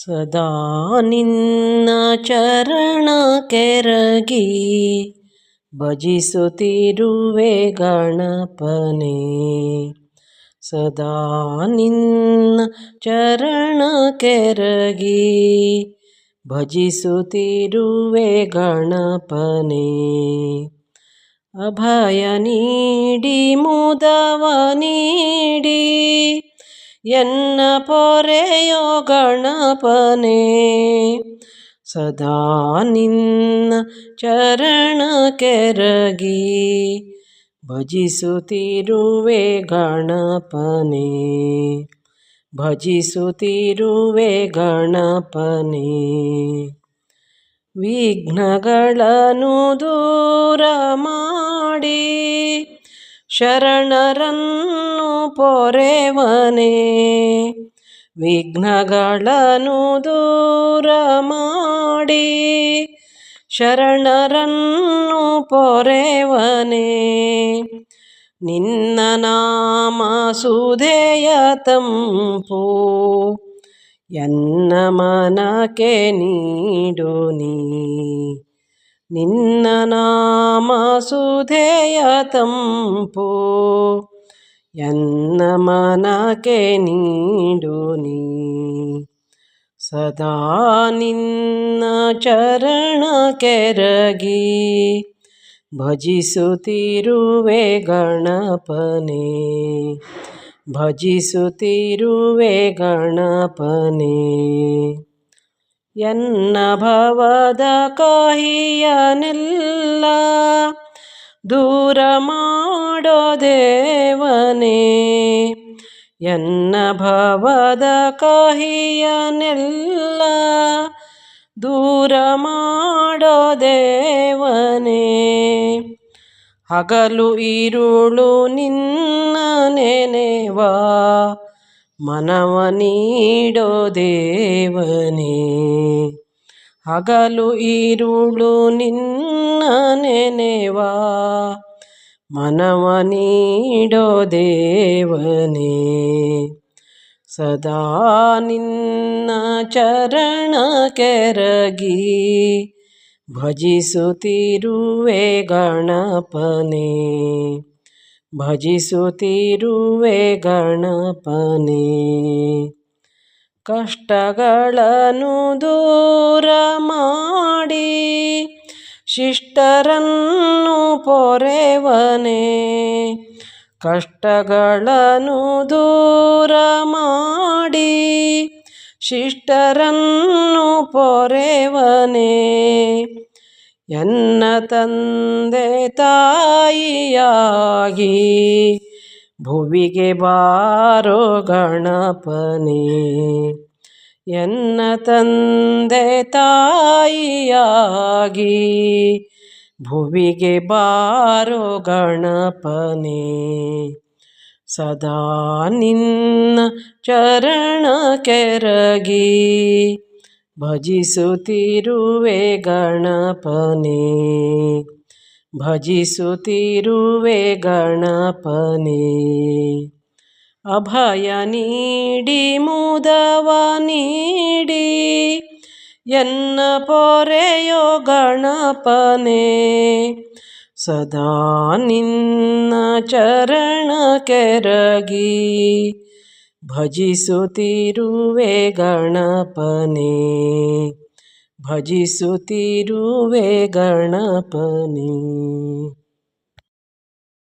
ಸದಾ ನಿನ್ನ ಚರಣ ಕೆರಗಿ ಭಜಿಸುತ್ತಿರುವೆ ಗಣಪನೇ ಸದಾ ನಿನ್ನ ಚರಣ ಕೆರಗಿ ಭಜಿಸುತ್ತಿರುವೆ ಗಣಪನೇ ಅಭಯ ನೀಡಿ ಮುದವ ನೀಡಿ ಎನ್ನ ಪೊರೆಯೋ ಗಣಪನೇ. ಸದಾ ನಿನ್ನ ಚರಣ ಕೆರಗಿ ಭಜಿಸುತ್ತಿರುವೆ ಗಣಪನೇ. ಭಜಿಸುತ್ತಿರುವೆ ಗಣಪನೇ. ವಿಘ್ನಗಳನ್ನು ದೂರ ಮಾಡಿ ಶರಣರನ್ನು ಪೊರೆವನೆ. ವಿಘ್ನಗಳನ್ನು ದೂರ ಮಾಡಿ ಶರಣರನ್ನು ಪೊರೆವನೆ. ನಿನ್ನ ನಾಮ ಸುಧೇಯ ತಂಪು, ಎನ್ನ ಮನಕ್ಕೆ ನೀಡು ನೀ. ನಿನ್ನ ನಾಮ ಸುಧೇಯ ತಂಪು, ಎನ್ನ ಮನಕ್ಕೆ ನೀಡು ನೀ. ಸದಾ ನಿನ್ನ ಚರಣ ಕೆರಗಿ, ಭಜಿಸುತ್ತಿರುವೆ ಗಣಪನೇ. ಭಜಿಸುತ್ತಿರುವೆ ಗಣಪನೇ. ಎನ್ನ ಭವದ ಕಹಿಯನೆಲ್ಲ ದೂರ ಮಾಡೋ ದೇವನೇ. ಎನ್ನ ಭವದ ಕಹಿಯನೆಲ್ಲ ದೂರ ಮಾಡೋ ದೇವನೇ. ಹಗಲು ಇರುಳು ನಿನ್ನ ನೆನೆವಾ ಮನವ ದೇವನೇ, ಹಗಲು ಈರುಳು ನಿನ್ನ ನೆನೆವಾ. ಮನವ ನೀಡೋ ದೇವನೇ, ಸದಾ ನಿನ್ನ ಚರಣ ಕೆರಗಿ. ಭಜಿಸುತ್ತಿರುವೆ ಗಣಪನೇ ಭಜಿಸುತ್ತಿರುವೆ ಗಣಪನೆ. ಕಷ್ಟಗಳನ್ನು ದೂರ ಮಾಡಿ ಶಿಷ್ಟರನ್ನು ಪೊರೆವನೆ. ಕಷ್ಟಗಳನ್ನು ದೂರ ಮಾಡಿ ಶಿಷ್ಟರನ್ನು ಪೊರೆವನೇ. ಎನ್ನ ತಂದೆ ತಾಯಿಯಾಗಿ ಭುವಿಗೆ ಬಾರೋ ಗಣಪನೇ. ಎನ್ನ ತಂದೆ ತಾಯಿಯಾಗಿ ಭುವಿಗೆ ಬಾರೋ ಗಣಪನೇ. ಸದಾ ನಿನ್ನ ಚರಣ ಕೆರಗಿ ಭಜಿಸುತ್ತಿರುವೆ ಗಣಪನೇ. ಭಜಿಸುತ್ತಿರುವೆ ಗಣಪನೇ. ಅಭಯ ನೀಡಿ, ಮುದವ ನೀಡಿ, ಎನ್ನ ಪೊರೆಯೋ ಗಣಪನೇ. ಸದಾ ನಿನ್ನ ಚರಣ ಕೆರಗಿ ಭಜಿಸುತ್ತಿರುವೆ ಗಣಪನೇ. ಭಜಿಸುತ್ತಿರುವೆ ಗಣಪನೇ.